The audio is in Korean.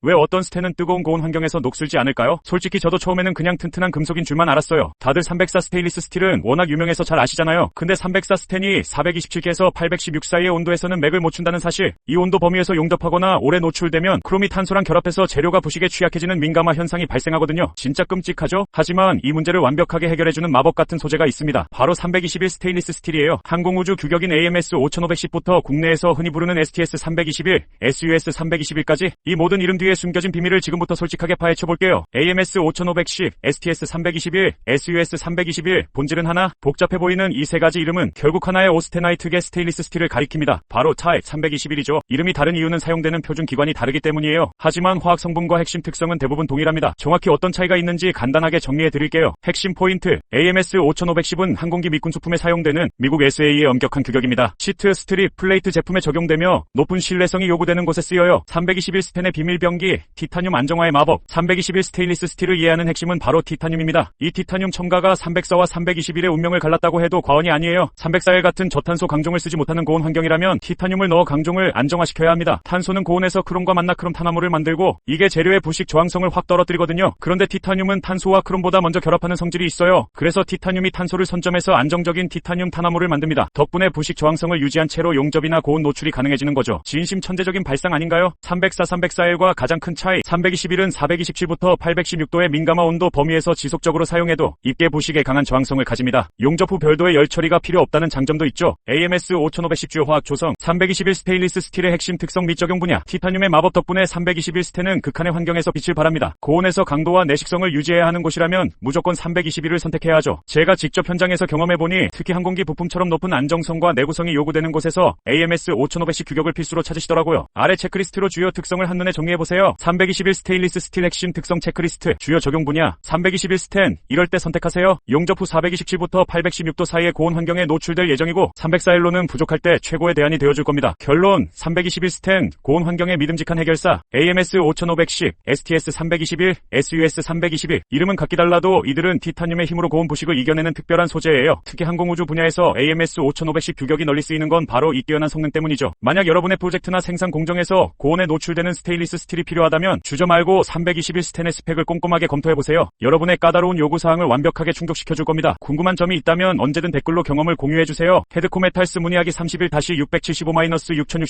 왜 어떤 스테는 뜨거운 고온 환경에서 녹슬지 않을까요? 솔직히 저도 처음에는 그냥 튼튼한 금속인 줄만 알았어요. 다들 304 스테인리스 스틸은 워낙 유명해서 잘 아시잖아요. 근데 304 스텐이 427개에서 816 사이의 온도에서는 맥을 못 춘다는 사실. 이 온도 범위에서 용접하거나 오래 노출되면 크롬이 탄소랑 결합해서 재료가 부식에 취약해지는 민감화 현상이 발생하거든요. 진짜 끔찍하죠? 하지만 이 문제를 완벽하게 해결해주는 마법 같은 소재가 있습니다. 바로 321 스테인리스 스틸이에요. 항공우주 규격인 AMS 5510부터 국내에서 흔히 부르는 STS 321, SUS 321까지 이 모든 이름 뒤에 숨겨진 비밀을 지금부터 솔직하게 파헤쳐 볼게요. AMS 5510, STS 321, SUS 321 본질은 하나, 복잡해 보이는 이 세 가지 이름은 결국 하나의 오스테나이트계 스테인리스 스틸을 가리킵니다. 바로 타입 321이죠. 이름이 다른 이유는 사용되는 표준 기관이 다르기 때문이에요. 하지만 화학 성분과 핵심 특성은 대부분 동일합니다. 정확히 어떤 차이가 있는지 간단하게 정리해 드릴게요. 핵심 포인트 AMS 5510은 항공기 미군 소품에 사용되는 미국 SA의 엄격한 규격입니다. 시트, 스트립, 플레이트 제품에 적용되며 높은 신뢰성이 요구되는 곳에 쓰여요. 321 스텐의 비밀 병 기, 티타늄 안정화의 마법, 321 스테인리스 스틸을 이해하는 핵심은 바로 티타늄입니다. 이 티타늄 첨가가 304와 321의 운명을 갈랐다고 해도 과언이 아니에요. 304일 같은 저탄소 강종을 쓰지 못하는 고온 환경이라면 티타늄을 넣어 강종을 안정화시켜야 합니다. 탄소는 고온에서 크롬과 만나 크롬 탄화물을 만들고 이게 재료의 부식 저항성을 확 떨어뜨리거든요. 그런데 티타늄은 탄소와 크롬보다 먼저 결합하는 성질이 있어요. 그래서 티타늄이 탄소를 선점해서 안정적인 티타늄 탄화물을 만듭니다. 덕분에 부식 저항성을 유지한 채로 용접이나 고온 노출이 가능해지는 거죠. 진심 천재적인 발상 아닌가요? 304, 304일과 가장 큰 차이 321은 427부터 816도의 민감화 온도 범위에서 지속적으로 사용해도 입계 부식에 강한 저항성을 가집니다. 용접 후 별도의 열 처리가 필요 없다는 장점도 있죠. AMS 5510 주요 화학 조성 321 스테인리스 스틸의 핵심 특성 및 적용 분야 티타늄의 마법 덕분에 321 스텐은 극한의 환경에서 빛을 발합니다. 고온에서 강도와 내식성을 유지해야 하는 곳이라면 무조건 321을 선택해야 하죠. 제가 직접 현장에서 경험해보니 특히 항공기 부품처럼 높은 안정성과 내구성이 요구되는 곳에서 AMS 5510 규격을 필수로 찾으시더라고요. 아래 체크리스트로 주요 특성을 한눈에 정리해보세요. 321 스테인리스 스틸 핵심 특성 체크리스트. 주요 적용 분야. 321 스텐. 이럴 때 선택하세요. 용접 후 427부터 816도 사이의 고온 환경에 노출될 예정이고 304일로는 부족할 때 최고의 대안이 되어줄 겁니다. 결론. 321 스텐. 고온 환경의 믿음직한 해결사. AMS 5510 STS 321 SUS 321 이름은 각기 달라도 이들은 티타늄의 힘으로 고온 부식을 이겨내는 특별한 소재예요. 특히 항공우주 분야에서 AMS 5510 규격이 널리 쓰이는 건 바로 이 뛰어난 성능 때문이죠. 만약 여러분의 프로젝트나 생산 공정에서 고온에 노출되는 스테인리스 스틸이 필요하다면 주저 말고 321 스텐의 스펙을 꼼꼼하게 검토해보세요. 여러분의 까다로운 요구사항을 완벽하게 충족시켜줄 겁니다. 궁금한 점이 있다면 언제든 댓글로 경험을 공유해주세요. 헤드코메탈스 문의하기 31-675-6061